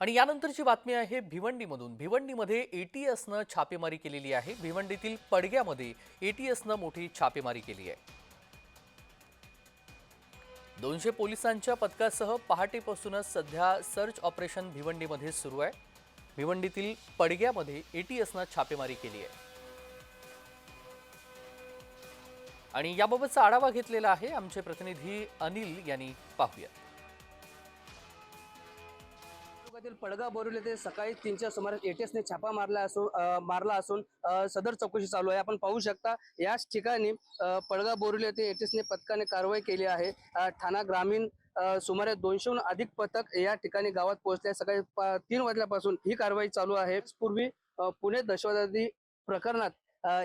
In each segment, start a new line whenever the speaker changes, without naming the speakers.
आणि यानंतरची बातमी आहे भिवंडीमधून. भिवंडीमध्ये एटीएसनं छापेमारी केलेली आहे. भिवंडीतील पडग्यामध्ये एटीएसनं मोठी छापेमारी केली आहे. दोनशे पोलिसांच्या पथकासह पहाटेपासूनच सध्या सर्च ऑपरेशन भिवंडीमध्ये सुरू आहे. भिवंडीतील पडग्यामध्ये एटीएसनं छापेमारी केली आहे. आणि याबाबतचा आढावा घेतलेला आहे आमचे प्रतिनिधी अनिल यांनी पाहूया
तालुक्यातील पडगा बोरिवली येथे सकाळी तीनच्या सुमारास एटीएसने छापा मारला असून मारला असून सदर चौकशी चालू आहे. आपण पाहू शकता याच ठिकाणी पडगा बोरिवली येथे एटीएसने पथकाने कारवाई केली आहे. ठाणा ग्रामीण सुमारे दोनशेहून अधिक पथक या ठिकाणी गावात पोहोचले सकाळी तीन वाजल्यापासून ही कारवाई चालू आहे. पूर्वी पुणे दहशतवादी प्रकरणात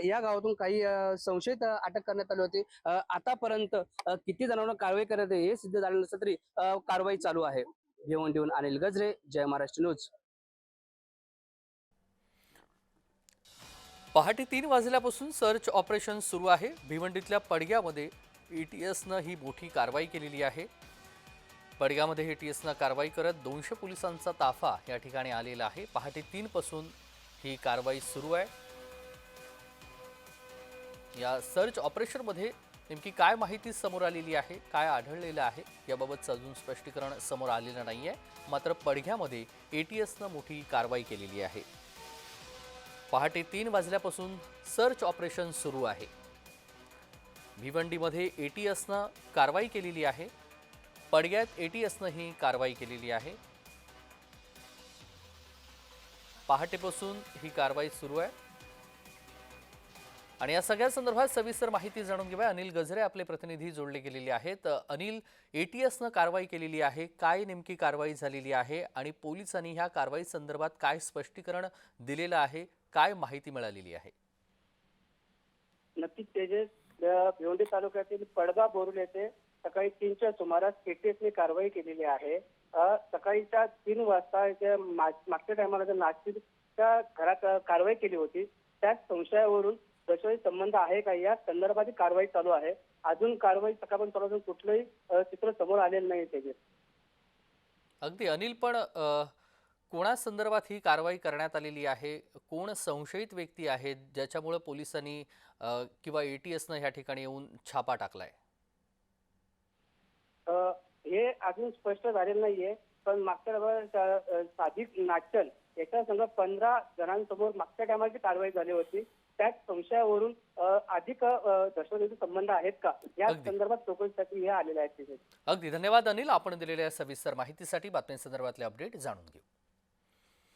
या गावातून काही संशयित अटक करण्यात आली होती. आतापर्यंत किती जणांना कारवाई करण्यात हे सिद्ध झालं नसतं तरी कारवाई चालू आहे. घेऊन देऊन अनिल गजरे जय महाराष्ट्र न्यूज.
पहाटे तीन वाजल्यापासून सर्च ऑपरेशन सुरू आहे. भिवंडीतल्या पडग्यामध्ये एटीएसनं ही मोठी कारवाई केलेली आहे. पडग्यामध्ये एटीएसनं कारवाई करत दोनशे पोलिसांचा ताफा या ठिकाणी आलेला आहे. पहाटे तीनपासून ही कारवाई सुरू आहे. या सर्च ऑपरेशनमध्ये नेमकी काय माहिती समोर आलेली आहे काय आढळलेलं आहे याबाबतचं अजून स्पष्टीकरण समोर आलेलं नाही आहे मात्र पडघ्यामध्ये एटीएसनं मोठी कारवाई केलेली आहे. पहाटे तीन वाजल्यापासून सर्च ऑपरेशन सुरू आहे. भिवंडीमध्ये एटीएसनं कारवाई केलेली आहे. पडग्यात एटीएसनं ही कारवाई केलेली आहे. पहाटेपासून ही कारवाई सुरू आहे. आणि या सगळ्या संदर्भात सविस्तर माहिती जाणून घेऊया. अनिल गजरे आपले प्रतिनिधी जोडले गेलेले आहेत. अनिल एटीएसनं कारवाई केलेली आहे. काय नेमकी कारवाई झालेली आहे? आणि पोलिसांनी ह्या कारवाई संदर्भात काय स्पष्टीकरण दिलेलं आहे? काय माहिती मिळालेली आहे?
नक्कीच तेजस. भिवंडी तालुक्यातील पडगा बोरुल येथे सकाळी तीनच्या सुमारास एटीएसने कारवाई केलेली आहे. सकाळीच्या तीन वाजता मागच्या टायमाला नाशिकच्या घरात कारवाई केली होती त्याच संशयावरून दशवाई संबंध आहे का? या संदर्भात कारवाई चालू आहे. अजून कारवाई सकाळपर्यंत चालू असून कुठलंही चित्र समोर आलेलं नाही तेजस
अगदी अनिल पण अ, कोणासंदर्भात ही कारवाई करण्यात आलेली आहे? कोण संशयित व्यक्ती आहेत ज्याच्यामुळे पोलिसांनी किंवा एटीएसनं ह्या ठिकाणी येऊन छापा टाकलाय?
हे अजून स्पष्ट झालेलं नाहीये पण मागच्या सादिक नाचल याच्या संघ पंधरा जणांसमोर मागच्या टायमाची कारवाई झाली होती त्याच संशयावरून अधिक दहशतवादी संबंध आहेत का? या. संदर्भात चौकशीसाठी हे आलेले आहेत तिथे.
अगदी. धन्यवाद अनिल. आपण दिलेल्या सविस्तर माहितीसाठी बातम्यांसंदर्भातले अपडेट जाणून घेऊ.